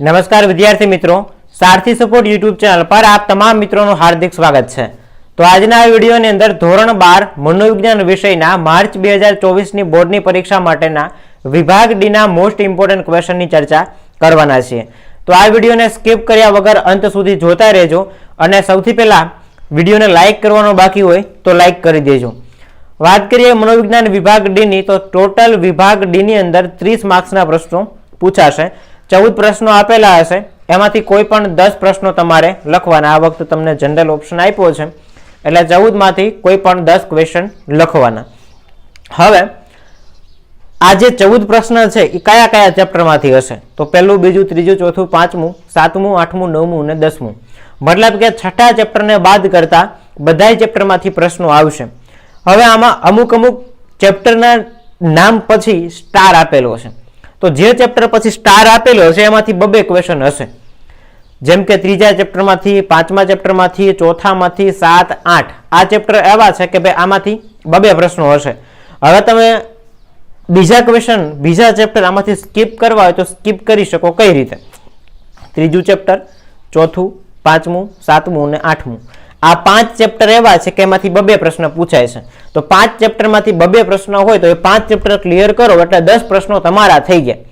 નમસ્કાર વિદ્યાર્થી મિત્રો, સારથી સપોર્ટ યુટ્યુબ ચેનલ પર આપ તમામ મિત્રોનું હાર્દિક સ્વાગત છે. તો આજના વિડીયોની અંદર ધોરણ બાર મનોવિજ્ઞાન વિષયના માર્ચ બે હજાર ચોવીસની બોર્ડની પરીક્ષા માટેના વિભાગ ડીના મોસ્ટ ઇમ્પોર્ટન્ટ ક્વેશ્ચનની ચર્ચા કરવાના છીએ. તો આ વિડીયોને સ્કીપ કર્યા વગર અંત સુધી જોતા રહેજો અને સૌથી પહેલાં વિડીયોને લાઇક કરવાનો બાકી હોય તો લાઇક કરી દેજો. વાત કરીએ મનોવિજ્ઞાન વિભાગ ડીની, તો ટોટલ વિભાગ ડીની અંદર ત્રીસ માર્ક્સના પ્રશ્નો પૂછાશે. ચૌદ પ્રશ્નો આપેલા હશે. એમાંથી કોઈ પણ દસ પ્રશ્નો તમારે લખવાના. આ વખતે તમને જનરલ ઓપ્શન આપ્યો છે. એટલે ચૌદમાંથી કોઈ પણ દસ ક્વેશ્ચન લખવાના. હવે, આ જે ચૌદ પ્રશ્ન છે એ કયા કયા ચેપ્ટરમાંથી હશે? તો પહેલું, બીજું, ત્રીજું, ચોથું, પાંચમું, સાતમું, આઠમું, નવમું અને દસમું. મતલબ કે છઠ્ઠા ચેપ્ટરને બાદ કરતા બધાય ચેપ્ટરમાંથી પ્રશ્નો આવશે. હવે આમાં અમુક અમુક ચેપ્ટરના નામ પછી સ્ટાર આપેલો છે તો જે ચેપ્ટર પછી સ્ટાર આપેલો હશે, એમાંથી બબે ક્વેશ્ચન હશે. જેમ કે ત્રીજા ચેપ્ટરમાંથી પાંચમા ચેપ્ટરમાંથી ચોથામાંથી, સાત, આઠ. આ ચેપ્ટર એવા છે કે ભાઈ આમાંથી બબે પ્રશ્નો હશે. હવે તમે બીજા ક્વેશ્ચન બીજા ચેપ્ટર આમાંથી સ્કીપ કરવા હોય તો સ્કીપ કરી શકો કઈ રીતે? ત્રીજું ચેપ્ટર ચોથું, પાંચમું, સાતમું અને આઠમું. આ પાંચ ચેપ્ટર એવા છે કે એમાંથી બબે પ્રશ્ન પૂછાય છે. તો પાંચ ચેપ્ટરમાંથી બબે પ્રશ્ન હોય તો એ પાંચ ચેપ્ટર ક્લિયર કરો, એટલે દસ પ્રશ્નો તમારા થઈ ગયા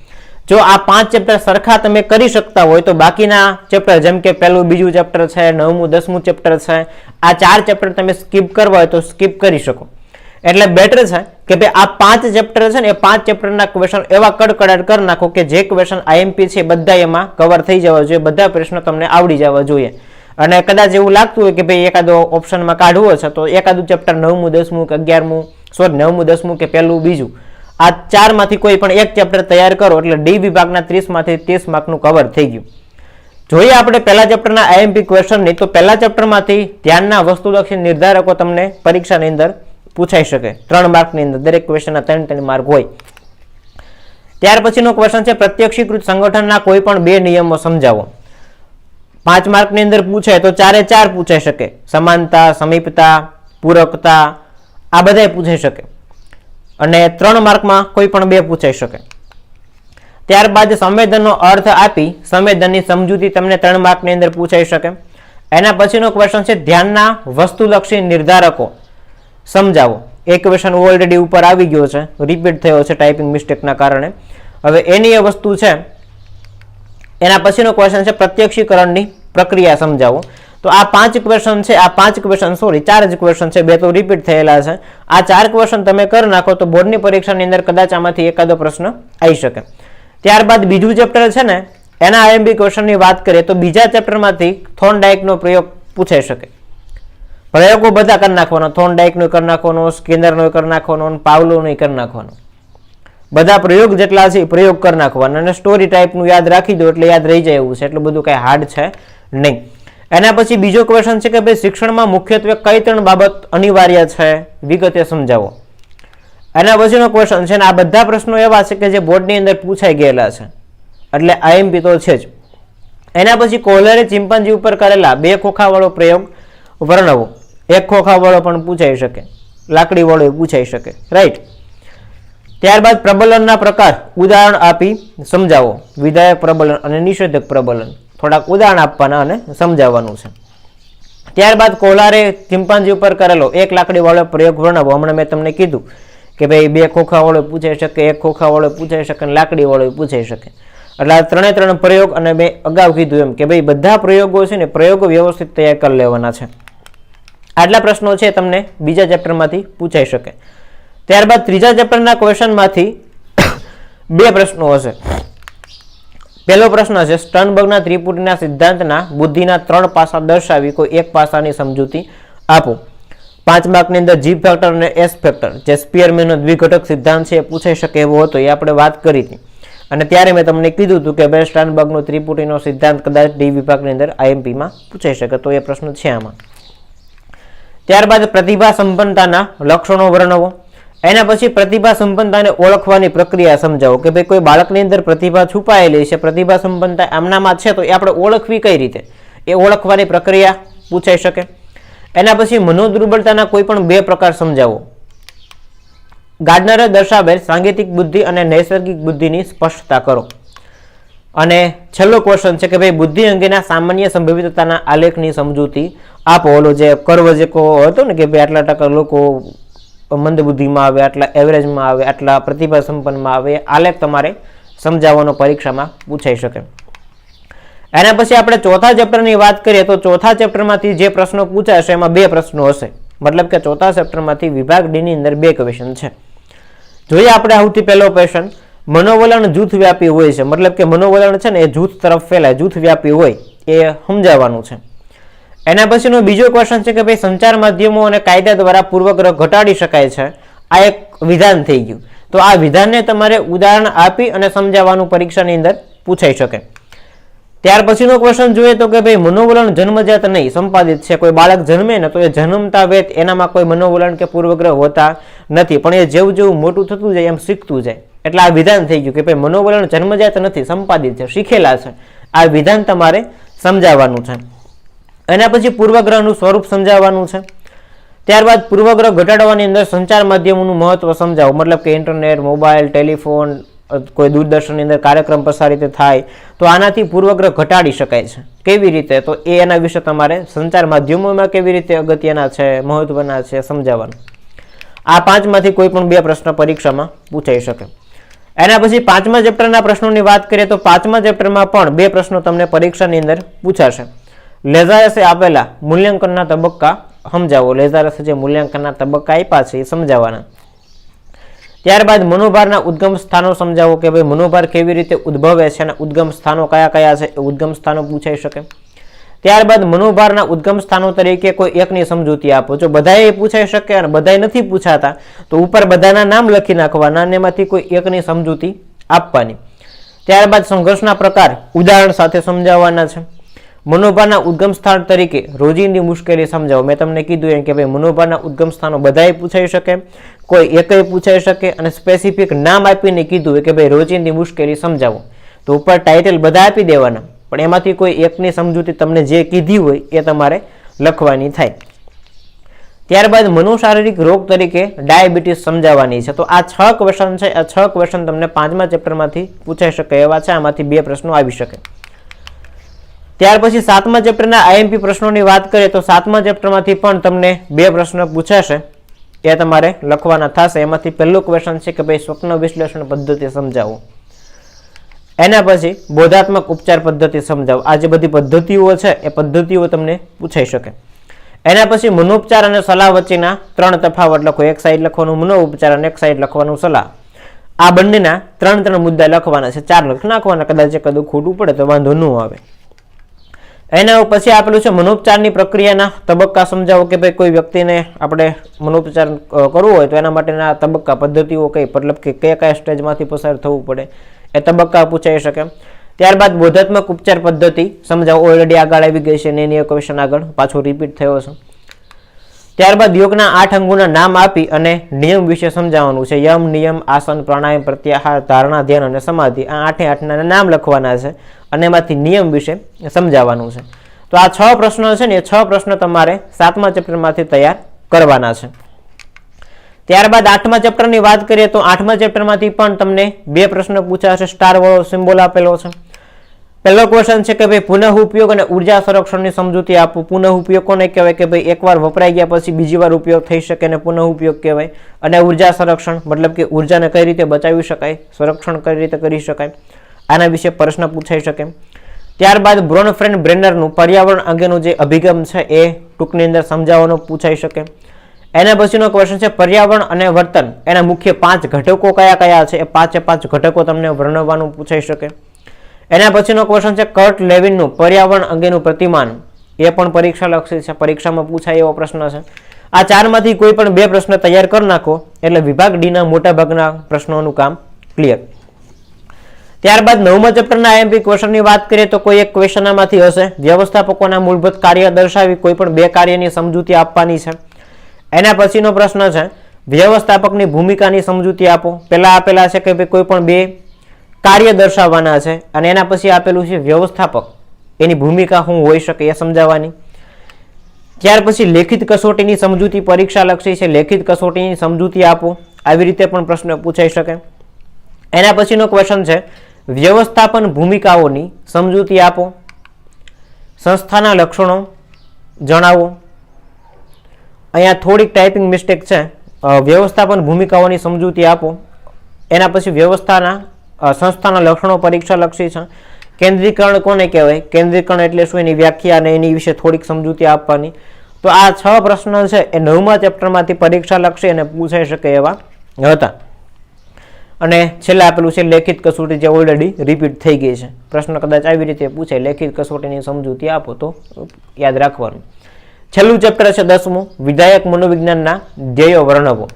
જો આ પાંચ ચેપ્ટર સરખા તમે કરી શકતા હોય તો બાકીના ચેપ્ટર, જેમ કે પહેલું બીજું ચેપ્ટર છે, નવમું, દસમું ચેપ્ટર છે, આ ચાર ચેપ્ટર તમે સ્કીપ કરવા હોય તો સ્કીપ કરી શકો. એટલે બેટર છે કે ભાઈ આ પાંચ ચેપ્ટર છે ને, એ પાંચ ચેપ્ટરના ક્વેશ્ચન એવા કડકડાટ કરી નાખો કે જે ક્વેશ્ચન આઈએમપી છે બધા એમાં કવર થઈ જવા જોઈએ, બધા પ્રશ્નો તમને આવડી જવા જોઈએ. અને કદાચ એવું લાગતું હોય કે ભાઈ એકાદો ઓપ્શનમાં કાઢવો છે, તો એકાદું ચેપ્ટર નવમું, દસમું કે અગિયારમું સોરી નવમું, દસમું કે પહેલું, બીજું. આ ચારમાંથી કોઈ પણ એક ચેપ્ટર તૈયાર કરો, એટલે ડી વિભાગના ત્રીસમાંથી ત્રીસ માર્કનું કવર થઈ ગયું. જોઈએ આપણે પહેલા ચેપ્ટરના આઈએમપી ક્વેશ્ચનની તો પહેલા ચેપ્ટરમાંથી ધ્યાનના વસ્તુલક્ષી નિર્ધારકો તમને પરીક્ષાની અંદર પૂછાઈ શકે. ત્રણ માર્કની અંદર, દરેક ક્વેશ્ચનના ત્રણ ત્રણ માર્ક હોય. ત્યાર પછીનો ક્વેશ્ચન છે, પ્રત્યક્ષીકૃત સંગઠનના કોઈ પણ બે નિયમો સમજાવો. પાંચ માર્કની અંદર પૂછે તો ચારે ચાર પૂછાઈ શકે. સમાનતા, સમીપતા, પૂરકતા, આ બધાય પૂછાઈ શકે. અને ત્રણ માર્કમાં કોઈ પણ બે પૂછાઈ શકે. ત્યારબાદ સંવેદનનો અર્થ આપી સંવેદનની સમજૂતી તમને ત્રણ માર્કની અંદર પૂછાઈ શકે. એના પછીનો ક્વેશ્ચન છે ધ્યાનના વસ્તુલક્ષી નિર્ધારકો. સમજાવો. એ ક્વેશ્ચન ઓલરેડી ઉપર આવી ગયો છે. રિપીટ થયો છે ટાઈપિંગ મિસ્ટેકના કારણે. હવે એની એ વસ્તુ છે એના પછીનો ક્વેશ્ચન છે પ્રત્યક્ષીકરણની પ્રક્રિયા સમજાવો. તો આ પાંચ ક્વેશ્ચન છે, આ પાંચ ક્વેશ્ચન સોરી ચાર જ ક્વેશ્ચન છે, બે તો રિપીટ થયેલા છે. આ ચાર ક્વેશ્ચન તમે કરી નાખો તો બોર્ડની પરીક્ષાની અંદર કદાચ આમાંથી એકાદો પ્રશ્ન આવી શકે. ત્યારબાદ બીજું ચેપ્ટર છે ને, એના આઈએમબી ક્વેશ્ચનની વાત કરીએ તો બીજા ચેપ્ટરમાંથી થોન ડાયકનો પ્રયોગ પૂછાઈ શકે. પ્રયોગો બધા કરી નાખવાનો ડાયકનો કરી નાખવાનો, સ્કિનરનો કરી નાખવાનો પાવલોનો કરી નાખવાનો. બધા પ્રયોગ જેટલા છે પ્રયોગ કરી નાખવાના અને સ્ટોરી ટાઈપનું યાદ રાખી દો એટલે યાદ રહી જાય એવું છે. એટલું બધું કાંઈ હાર્ડ છે નહીં. એના પછી બીજો ક્વેશ્ચન છે કે ભાઈ શિક્ષણમાં મુખ્યત્વે કઈ ત્રણ બાબત અનિવાર્ય છે? વિગતે સમજાવો. એના પછીનો ક્વેશ્ચન છે ને આ બધા પ્રશ્નો એવા છે કે જે બોર્ડની અંદર પૂછાઈ ગયેલા છે. એટલે આઈએમપી તો છે જ. એના પછી કોલરે ચિંપાંજી ઉપર કરેલા બે ખોખાવાળો પ્રયોગ વર્ણવો. એક ખોખાવાળો પણ પૂછાઈ શકે. લાકડીવાળો પૂછાઈ શકે. રાઈટ ત્યારબાદ પ્રબલનના પ્રકાર ઉદાહરણ આપી સમજાવો. વિધાયક પ્રબલન અને નિષેધક પ્રબલન. થોડાક ઉદાહરણ આપવાના અને સમજાવવાનું છે. ત્યારબાદ કોલારે ચિંપાંજી ઉપર કરેલો એક લાકડીવાળો પ્રયોગ વર્ણવો. હમણાં મેં તમને કીધું કે ભાઈ બે ખોખાવાળો પૂછાઈ શકે, એક ખોખાવાળો પૂછાઈ શકે અને લાકડીવાળો પૂછાઈ શકે. એટલે આ ત્રણે ત્રણ પ્રયોગ અને મેં અગાઉ કીધું એમ કે ભાઈ બધા પ્રયોગો છે ને પ્રયોગો વ્યવસ્થિત તૈયાર કરી લેવાના છે. આટલા પ્રશ્નો છે તમને બીજા ચેપ્ટરમાંથી પૂછાઈ શકે. ત્યારબાદ ત્રીજા ચેપ્ટરના ક્વેશ્ચનમાંથી બે પ્રશ્નો હશે. પહેલો પ્રશ્ન છે સ્ટનબર્ગના ત્રિપુટીના સિદ્ધાંતના બુદ્ધિના ત્રણ પાસા દર્શાવી કોઈ એક પાસાની સમજૂતી આપો. પાંચ માર્કની અંદર જી ફેક્ટર અને એસ ફેક્ટર, જે સ્પિયરમેનનો દ્વિઘટક સિદ્ધાંત છે એ પૂછાઈ શકે એવો હતો, એ આપણે વાત કરી હતી. અને ત્યારે મેં તમને કીધું હતું કે ભાઈ સ્ટનબર્ગનો ત્રિપુટીનો સિદ્ધાંત કદાચ ડી વિભાગની અંદર આઈએમપીમાં પૂછાઈ શકે, તો એ પ્રશ્ન છે આમાં. ત્યારબાદ પ્રતિભા સંપન્નતાના લક્ષણો વર્ણવો. એના પછી પ્રતિભા સંપન્નતાને ઓળખવાની પ્રક્રિયા સમજાવો કે ભાઈ કોઈ બાળકની અંદર પ્રતિભા છુપાયેલી છે, પ્રતિભા સંપન્નતા આમનામાં છે, તો એ આપણે ઓળખવી કઈ રીતે? એ ઓળખવાની પ્રક્રિયા પૂછાઈ શકે. એના પછી મનોદુર્બળતાના કોઈ પણ બે પ્રકાર સમજાવો. ગાર્ડનરે દર્શાવેલ સાંગીતિક બુદ્ધિ અને નૈસર્ગિક બુદ્ધિની સ્પષ્ટતા કરો. અને છેલ્લો ક્વેશ્ચન છે કે ભાઈ બુદ્ધિ અંગેના સામાન્ય સંભવિતતાના આલેખની સમજૂતી આપો. ઓલો જે કર્વજકો હતો ને કે ભાઈ આટલા ટકા લોકો મંદ બુદ્ધિમાં આવે, આટલા એવરેજમાં આવે, આટલા પ્રતિભા સંપન્નમાં આવે, આલેખ તમારે સમજાવવાનો પરીક્ષામાં પૂછાઈ શકે. એના પછી આપણે ચોથા ચેપ્ટરની વાત કરીએ તો ચોથા ચેપ્ટરમાંથી જે પ્રશ્નો પૂછાશે એમાં બે પ્રશ્નો હશે. મતલબ કે ચોથા ચેપ્ટરમાંથી વિભાગ ડીની અંદર બે ક્વેશ્ચન છે. જોઈએ આપણે સૌથી પહેલો ક્વેશ્ચન મનોવલણ જૂથ વ્યાપી હોય છે. મતલબ કે મનોવલણ છે ને એ જૂથ તરફ ફેલાય. જૂથ વ્યાપી હોય એ સમજાવવાનું છે. એના પછીનો બીજો ક્વેશ્ચન છે કે ભાઈ સંચાર માધ્યમો અને કાયદા દ્વારા પૂર્વગ્રહ ઘટાડી શકાય છે. આ એક વિધાન થઈ ગયું. તો આ વિધાનને તમારે ઉદાહરણ આપી અને સમજાવવાનું પરીક્ષાની અંદર પૂછાઈ શકે. ત્યાર પછીનો ક્વેશ્ચન જોઈએ તો કે ભાઈ મનોવલણ જન્મજાત નહીં, સંપાદિત છે. કોઈ બાળક જન્મે ને તો એ જન્મતા વેત એનામાં કોઈ મનોવલણ કે પૂર્વગ્રહ હોતા નથી. પણ એ જેવું જેવું મોટું થતું જાય એમ શીખતું જાય. એટલે આ વિધાન થઈ ગયું કે ભાઈ મનોવલણ જન્મજાત નથી, સંપાદિત છે, શીખેલા છે. આ વિધાન તમારે સમજાવવાનું છે. એના પછી પૂર્વગ્રહનું સ્વરૂપ સમજાવવાનું છે. ત્યારબાદ પૂર્વગ્રહ ઘટાડવાની અંદર સંચાર માધ્યમોનું મહત્વ સમજાવો. મતલબ કે ઇન્ટરનેટ મોબાઈલ ટેલિફોન કોઈ દૂરદર્શનની અંદર કાર્યક્રમ પ્રસારિત થાય, તો આનાથી પૂર્વગ્રહ ઘટાડી શકાય છે. કેવી રીતે? તો એ એના વિશે તમારે સંચાર માધ્યમોમાં કેવી રીતે અગત્યના છે, મહત્વના છે, સમજાવવાનું. આ પાંચમાંથી કોઈ પણ બે પ્રશ્ન પરીક્ષામાં પૂછાઈ શકે. એના પછી પાંચમા ચેપ્ટરના પ્રશ્નોની વાત કરીએ તો પાંચમા ચેપ્ટરમાં પણ બે પ્રશ્નો તમને પરીક્ષાની અંદર પૂછાશે. લેઝારસે આપેલા મૂલ્યાંકનના તબક્કા સમજાવો. લેઝારસે જે મૂલ્યાંકનના તબક્કા આપ્યા છે એ સમજાવવાના. ત્યારબાદ મનોભારના ઉદ્ગમ સ્થાનો સમજાવો કે ભાઈ મનોભાર કેવી રીતે ઉદ્ભવે છે અને ઉદ્ગમ સ્થાનો કયા કયા છે એ ઉદ્ગમ સ્થાનો પૂછાઈ શકે. ત્યારબાદ મનોભારના ઉદ્ગમ સ્થાનો તરીકે કોઈ એકની સમજૂતી આપો. જો બધાએ પૂછાઈ શકે અને બધાએ નથી પૂછાતા, તો ઉપર બધાના નામ લખી નાખવાના અને એમાંથી કોઈ એકની સમજૂતી આપવાની. ત્યારબાદ સંઘર્ષના પ્રકાર ઉદાહરણ સાથે સમજાવવાના છે. મનોભારના ઉદ્ગમ સ્થાન તરીકે રોજિંદી મુશ્કેલી સમજાવો. મેં તમને કીધું એમ કે ભાઈ મનોભાના ઉદ્ગમ સ્થાનો બધાએ પૂછાઈ શકે, કોઈ એકય પૂછાઈ શકે અને સ્પેસિફિક નામ આપીને કીધું કે ભાઈ રોજિંદી મુશ્કેલી સમજાવો. તો ઉપર ટાઇટલ બધા આપી દેવાના, પણ એમાંથી કોઈ એકની સમજૂતી તમને જે કીધી હોય એ તમારે લખવાની થાય. ત્યારબાદ મનોશારીરિક રોગ તરીકે ડાયાબિટીસ સમજાવવાની છે. તો આ છ ક્વેશ્ચન છે. આ છ ક્વેશ્ચન તમને પાંચમા ચેપ્ટરમાંથી પૂછાઈ શકે એવા છે. આમાંથી બે પ્રશ્નો આવી શકે. ત્યાર પછી સાતમા ચેપ્ટરના આઈએમપી પ્રશ્નોની વાત કરીએ તો સાતમા ચેપ્ટરમાંથી પણ તમને બે પ્રશ્ન પૂછાશે. એ તમારે લખવાના થશે. એમાંથી પહેલું ક્વેશ્ચન છે કે ભાઈ સ્વપ્ન વિશ્લેષણ પદ્ધતિ સમજાવો. એના પછી બોધાત્મક ઉપચાર પદ્ધતિ સમજાવો. આ જે બધી પદ્ધતિઓ છે, એ પદ્ધતિઓ તમને પૂછાઈ શકે. એના પછી મનોપચાર અને સલાહ વચ્ચેના ત્રણ તફાવત લખો. એક સાઈડ લખવાનું મનોઉપચાર અને એક સાઈડ લખવાનું સલાહ. આ બંનેના ત્રણ ત્રણ મુદ્દા લખવાના છે. ચાર લખ નાખવાના. કદાચ કદું ખોટું પડે તો વાંધો ન આવે. એના પછી આપેલું છે મનોપચારની પ્રક્રિયાના તબક્કા. સમજાવો કે ભાઈ કોઈ વ્યક્તિને આપણે મનોપચાર કરવો હોય તો એના માટેના તબક્કા પદ્ધતિઓ કઈ? મતલબ કે કયા કયા સ્ટેજમાંથી પસાર થવું પડે? એ તબક્કા પૂછાઈ શકે. ત્યારબાદ બોધાત્મક ઉપચાર પદ્ધતિ. સમજાવો ઓલરેડી આગળ આવી ગઈ છે ને એની ક્વેશ્ચન આગળ પાછો રિપીટ થયો છે ત્યારબાદ યોગના આઠ અંગોના નામ આપી અને નિયમ વિશે સમજાવવાનું છે. યમ, નિયમ, આસન, પ્રાણાયામ, પ્રત્યાહાર, ધારણા, ધ્યાન અને સમાધિ. આ આઠે આઠના નામ લખવાના છે. અને એમાંથી નિયમ વિશે સમજાવવાનું છે. તો આ છ પ્રશ્નો છે ને એ છ પ્રશ્નો તમારે સાતમા ચેપ્ટરમાંથી તૈયાર કરવાના છે. ત્યારબાદ આઠમા ચેપ્ટરની વાત કરીએ તો આઠમા ચેપ્ટરમાંથી પણ તમને બે પ્રશ્ન પૂછાશે સ્ટાર વાળો સિમ્બોલ આપેલો છે. પહેલો ક્વેશ્ચન છે કે ભાઈ પુનઃ ઉપયોગ અને ઊર્જા સંરક્ષણની સમજૂતી આપવું. પુનઃ ઉપયોગ કોને કહેવાય? કે ભાઈ એકવાર વપરાઈ ગયા પછી બીજી વાર ઉપયોગ થઈ શકે અને પુનઃ ઉપયોગ કહેવાય. અને ઊર્જા સંરક્ષણ, મતલબ કે ઉર્જાને કઈ રીતે બચાવી શકાય? સંરક્ષણ કઈ રીતે કરી શકાય? આના વિશે પ્રશ્ન પૂછાઈ શકે. ત્યારબાદ બ્રોન ફ્રેન્ડ બ્રેનરનું પર્યાવરણ અંગેનું જે અભિગમ છે એ ટૂંકની અંદર સમજાવવાનો પૂછાઈ શકે. એના પછીનો ક્વેશ્ચન છે, પર્યાવરણ અને વર્તન. એના મુખ્ય પાંચ ઘટકો કયા કયા છે? એ પાંચે પાંચ ઘટકો તમને વર્ણવવાનું પૂછાઈ શકે. એના પછીનો ક્વેશ્ચન છે, કર્ટ લેવિનનું પર્યાવરણ અંગેનું પ્રતિમાન. એ પણ પરીક્ષા લક્ષી છે, પરીક્ષામાં પૂછાય એવો પ્રશ્ન છે. આ ચારમાંથી કોઈ પણ બે પ્રશ્ન તૈયાર કરી નાખો એટલે વિભાગ ડીના મોટા ભાગના પ્રશ્નોનું કામ ક્લિયર ત્યારબાદ નવમા ચેપ્ટરના આઈએમપી ક્વેશ્ચનની વાત કરીએ તો કોઈ એક ક્વેશ્ચનમાંથી હશે. વ્યવસ્થાપકોના મૂળભૂત કાર્ય દર્શાવી કોઈ પણ બે કાર્યની સમજૂતી આપવાની છે. એના પછીનો પ્રશ્ન છે, વ્યવસ્થાપકની ભૂમિકાની સમજૂતી આપો. પહેલા આપેલા છે કે ભાઈ કોઈ પણ બે કાર્ય દર્શાવવાના છે અને એના પછી આપેલું છે વ્યવસ્થાપક. એની ભૂમિકા શું હોઈ શકે એ સમજાવવાની. ત્યાર પછી લેખિત કસોટીની સમજૂતી પરીક્ષા લક્ષી છે. લેખિત કસોટીની સમજૂતી આપો. આવી રીતે પણ પ્રશ્ન પૂછાઈ શકે. એના પછીનો ક્વેશ્ચન છે વ્યવસ્થાપન ભૂમિકાઓની સમજૂતી આપો. સંસ્થાના લક્ષણો જણાવો. અહીંયા થોડીક ટાઈપિંગ મિસ્ટેક છે. વ્યવસ્થાપન ભૂમિકાઓની સમજૂતી આપો. એના પછી વ્યવસ્થાના સંસ્થાના લક્ષણો પરીક્ષા લક્ષી છે. કેન્દ્રીકરણ કોને કહેવાય? કેન્દ્રીકરણ એટલે શું? એની વ્યાખ્યા અને એની વિશે થોડીક સમજૂતી આપવાની. તો આ છ પ્રશ્ન છે. એ નવમા ચેપ્ટરમાંથી પરીક્ષા લક્ષી અને પૂછાઈ શકે એવા હતા. અને છેલ્લા આપેલું છે, લેખિત કસોટી જે ઓલરેડી રિપીટ થઈ ગઈ છે. પ્રશ્ન કદાચ આવી રીતે પૂછાય લેખિત કસોટીની સમજૂતી આપો તો યાદ રાખવાનું. છેલ્લું ચેપ્ટર છે દસમું, વિધાયક મનોવિજ્ઞાનના ધ્યેયો વર્ણવો.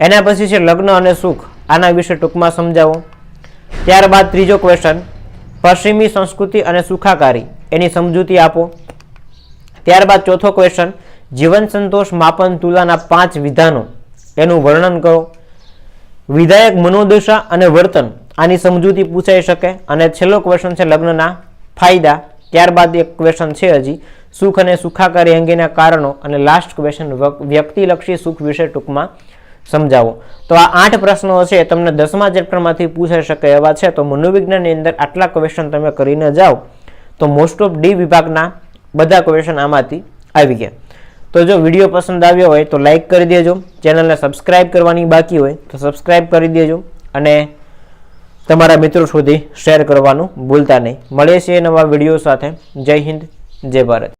એના પછી છે લગ્ન અને સુખ. આના વિશે ટૂંકમાં સમજાવો. ત્યારબાદ ત્રીજો ક્વેશ્ચન પશ્ચિમી સંસ્કૃતિ અને સુખાકારી. એની સમજૂતી આપો. ત્યારબાદ ચોથો ક્વેશ્ચન જીવન સંતોષ માપન તુલાના પાંચ વિધાનો. એનું વર્ણન કરો. વિધાયક મનોદશા અને વર્તન આની સમજૂતી પૂછાઈ શકે અને છેલ્લો ક્વેશ્ચન છે લગ્નના ફાયદા. ત્યારબાદ એક ક્વેશ્ચન છે હજી. સુખ અને સુખાકારી અંગેના કારણો અને લાસ્ટ ક્વેશ્ચન વ્યક્તિલક્ષી સુખ વિશે ટૂંકમાં સમજાવો. તો આ આઠ પ્રશ્નો છે તમને દસમા ચેપ્ટરમાંથી પૂછાઈ શકે એવા છે. તો મનોવિજ્ઞાનની અંદર આટલા ક્વેશ્ચન તમે કરીને જાઓ. તો મોસ્ટ ઓફ ડી વિભાગના બધા ક્વેશ્ચન આમાંથી આવી ગયા. તો જો વીડિયો પસંદ આવ્યો હોય તો લાઈક કરી દેજો. ચેનલને સબસ્ક્રાઇબ કરવાની બાકી હોય તો સબસ્ક્રાઇબ કરી દેજો અને તમારા મિત્રો સુધી શેર કરવાનું ભૂલતા નહીં. મળીએ છીએ નવા વીડિયો સાથે. જય હિન્દ, જય ભારત.